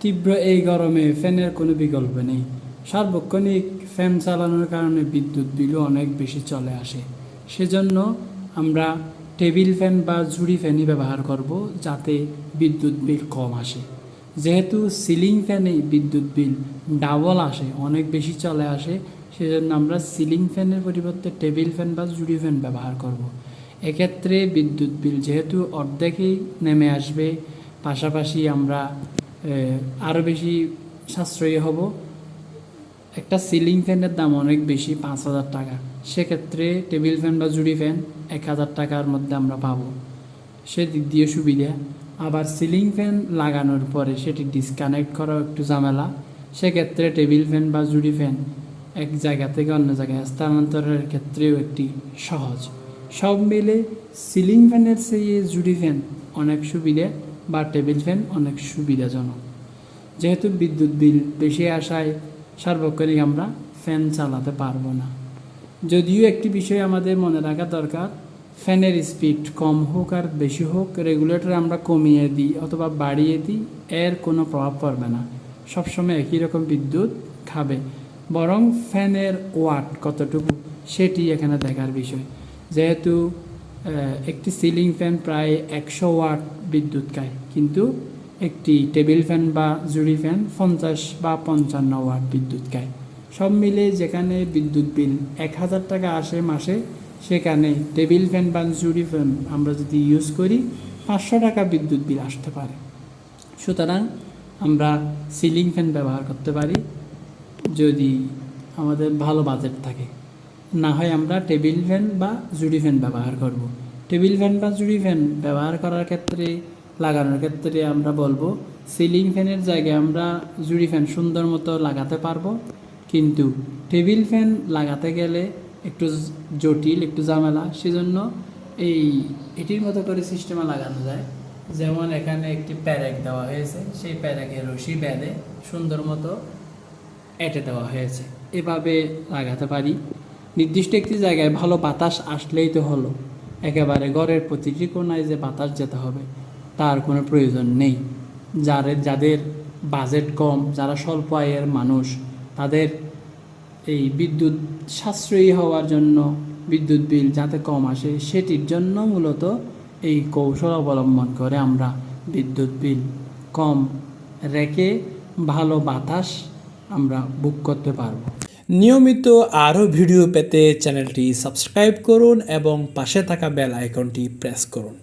তীব্র এই গরমে ফ্যানের কোনো বিকল্প নেই। সার্বক্ষণিক ফ্যান চালানোর কারণে বিদ্যুৎ বিলও অনেক বেশি চলে আসে। সেজন্য আমরা টেবিল ফ্যান বা ঝুড়ি ফ্যানই ব্যবহার করব যাতে বিদ্যুৎ বিল কম আসে। যেহেতু সিলিং ফ্যানে বিদ্যুৎ বিল ডাবল আসে, অনেক বেশি চলে আসে, সেজন্য আমরা সিলিং ফ্যানের পরিবর্তে টেবিল ফ্যান বা ঝুড়ি ফ্যান ব্যবহার করব। এক্ষেত্রে বিদ্যুৎ বিল যেহেতু অর্ধেকেই নেমে আসবে, পাশাপাশি আমরা আরও বেশি সাশ্রয়ী হব। একটা সিলিং ফ্যানের দাম অনেক বেশি, পাঁচ হাজার টাকা। সেক্ষেত্রে টেবিল ফ্যান বা জুড়ি ফ্যান এক হাজার টাকার মধ্যে আমরা পাবো। সেদিক দিয়ে সুবিধা। আবার সিলিং ফ্যান লাগানোর পরে সেটি ডিসকানেক্ট করাও একটু ঝামেলা। সেক্ষেত্রে টেবিল ফ্যান বা জুড়ি ফ্যান এক জায়গা থেকে অন্য জায়গায় স্থানান্তরের ক্ষেত্রেও একটি সহজ। সব মিলে সিলিং ফ্যানের চেয়ে জুড়ি ফ্যান অনেক সুবিধা। বা টেবিল ফ্যান অনেক সুবিধাজনক। যেহেতু বিদ্যুৎ বিল বেশি আসায় সার্বক্ষণিক আমরা ফ্যান চালাতে পারব না। যদিও একটি বিষয় আমাদের মনে রাখা দরকার, ফ্যানের স্পিড কম হোক আর বেশি হোক, রেগুলেটর আমরা কমিয়ে দিই অথবা বাড়িয়ে দিই, এর কোনো প্রভাব পড়বে না। সবসময় একই রকম বিদ্যুৎ খাবে। বরং ফ্যানের ওয়াট কতটুকু সেটি এখানে দেখার বিষয়। যেহেতু একটি সিলিং ফ্যান প্রায় একশো ওয়াট বিদ্যুৎ খায়, কিন্তু একটি টেবিল ফ্যান বা জুড়ি ফ্যান পঞ্চাশ বা পঞ্চান্ন ওয়াট বিদ্যুৎ খায়। সব মিলে যেখানে বিদ্যুৎ বিল এক হাজার টাকা আসে মাসে, সেখানে টেবিল ফ্যান বা জুড়ি ফ্যান আমরা যদি ইউজ করি, পাঁচশো টাকা বিদ্যুৎ বিল আসতে পারে। সুতরাং আমরা সিলিং ফ্যান ব্যবহার করতে পারি যদি আমাদের ভালো বাজেট থাকে। না হয় আমরা টেবিল ফ্যান বা জুড়ি ফ্যান ব্যবহার করব। টেবিল ফ্যান বা জুড়ি ফ্যান ব্যবহার করার ক্ষেত্রে, লাগানোর ক্ষেত্রে আমরা বলব, সিলিং ফ্যানের জায়গায় আমরা জুড়ি ফ্যান সুন্দর মতো লাগাতে পারব। কিন্তু টেবিল ফ্যান লাগাতে গেলে একটু জটিল, একটু ঝামেলা। সেজন্য এই, এটির মতো করে সিস্টেমে লাগানো যায়। যেমন এখানে একটি প্যারেক দেওয়া হয়েছে। সেই প্যারেকের রশি বেঁধে সুন্দর মতো এঁটে দেওয়া হয়েছে। এভাবে লাগাতে পারি। নির্দিষ্ট একটি জায়গায় ভালো বাতাস আসলেই তো হলো। একেবারে ঘরের প্রতিটি কোনায় যে বাতাস যেতে হবে, তার কোনো প্রয়োজন নেই। যাদের যাদের বাজেট কম, যারা স্বল্প আয়ের মানুষ, তাদের এই বিদ্যুৎ সাশ্রয়ী হওয়ার জন্য বিদ্যুৎ বিল যাতে কম আসে, সেটির জন্য মূলত এই কৌশল অবলম্বন করে আমরা বিদ্যুৎ বিল কম রেখে ভালো বাতাস আমরা বুক করতে পারব। নিয়মিত আরও ভিডিও পেতে চ্যানেলটি সাবস্ক্রাইব করুন এবং পাশে থাকা বেল আইকনটি প্রেস করুন।